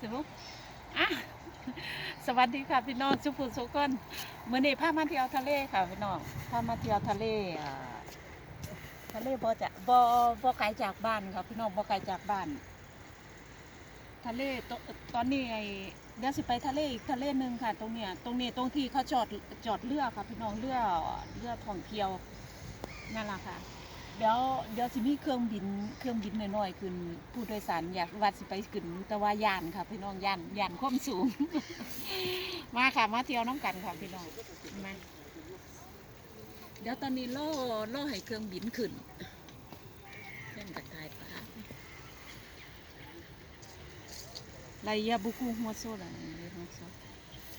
สิบุอะสวัสดีค่ะพี่น้องสุภูสุคนเมื่อนี้พามาเที่ยวทะเลค่ะพี่น้องพามาเที่ยวทะเลอ่าทะเลบ่จะบ่บ่ไกลจากบ้านค่ะพี่น้องบ่ไกลจากบ้าน ทะเลตตอนนี้ไอ้เดี๋ยวสิไปทะเลอีกทะเลหนึ่งค่ะ ตรงเนี้ยตรงนี้ตรงที่เขาจอดจอดเรือค่ะพี่น้องเรือเรือท่องเที่ยวนั่นแหละค่ะ เดี๋ยวเดี๋ยวสิมีเครื่องบินเครื่องบินน้อยๆขึ้นผู้โดยสารอยากวัดสิไปขึ้นแต่ว่าย่านค่ะพี่น้องย่านย่านความสูง มาค่ะมาเที่ยวน้ำกันค่ะพี่น้องมาเดี๋ยวตอนนี้ล่อล่อให้เครื่องบินขึ้นเล่นตะกายปลาไรยาบุกุหัวโซ่ละนี่หัวโซ่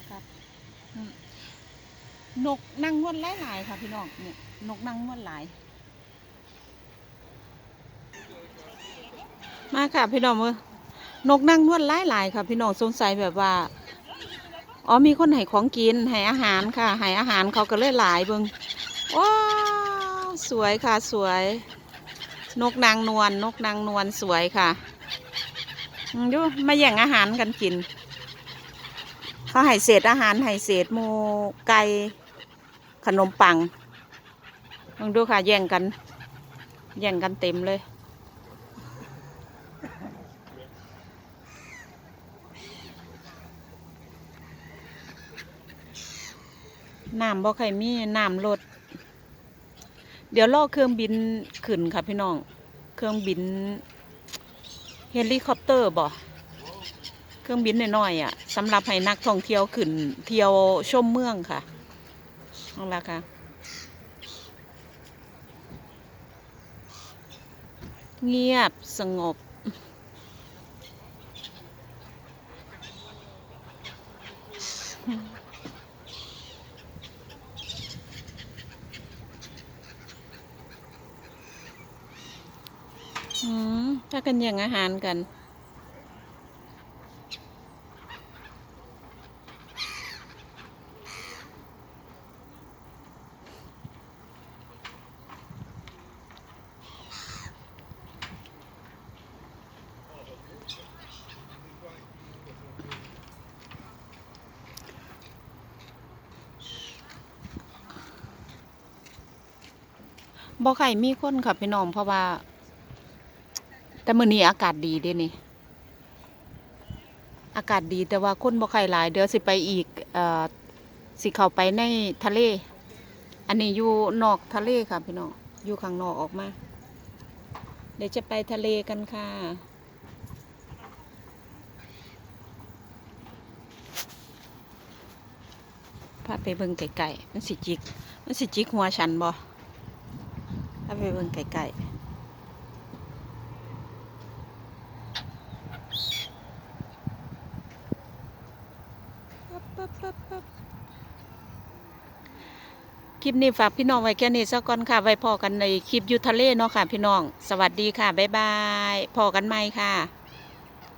ครับนกนั่งวนหลายๆค่ะพี่น้องเนี่ยนกนั่งงวนหลาย มาค่ะพี่น้องมือนกนั่งนวดหลายหลายๆค่ะ พี่น้องสงสัยแบบว่า อ๋อมีคนให้ของกินให้อาหารค่ะให้อาหารเขาก็เลยหลายเบิงว้าสวยค่ะสวย นกนางนวลนกนางนวลสวยค่ะดูมาแย่งอาหารกันกิน เขาให้เศษอาหารให้เศษหมูไก่ขนมปังลองดูค่ะแย่งกัน แย่งกันเต็มเลย น้ำบ่ใครมีน้ำลด เดี๋ยวรอเครื่องบินขึ้นค่ะพี่น้อง เครื่องบิน เฮลิคอปเตอร์บ่เครื่องบินน้อยๆอะสำหรับให้นักท่องเที่ยวขึ้น เที่ยวชมเมืองค่ะนั่นแหละค่ะ เงียบสงบ อืมถ้ากันแย่างอาหารกัน บ่ไข่มีคนค่ะพี่น้องเพราะว่า แต่มื้อนี้อากาศดีเด้นี่ อากาศดีแต่ว่าคนบ่ไข่หลาย เดี๋ยวสิไปอีกเอ่อสิเข้าไปในทะเล อันนี้อยู่นอกทะเลค่ะพี่น้องอยู่ข้างนอกออกมา เดี๋ยวจะไปทะเลกันค่ะพาไปเบิ่งไก่ๆมันสิจิก มันสิจิกหัวฉันบ่ถ้าไปเบิ่งไก่ๆ คลิปนี้ฝากพี่น้องไว้แค่นี้สักก่อนค่ะ ไว้พอกันในคลิปยูทะเลเนาะค่ะ พี่น้อง สวัสดีค่ะ บ๊ายบาย พอกันไหมค่ะ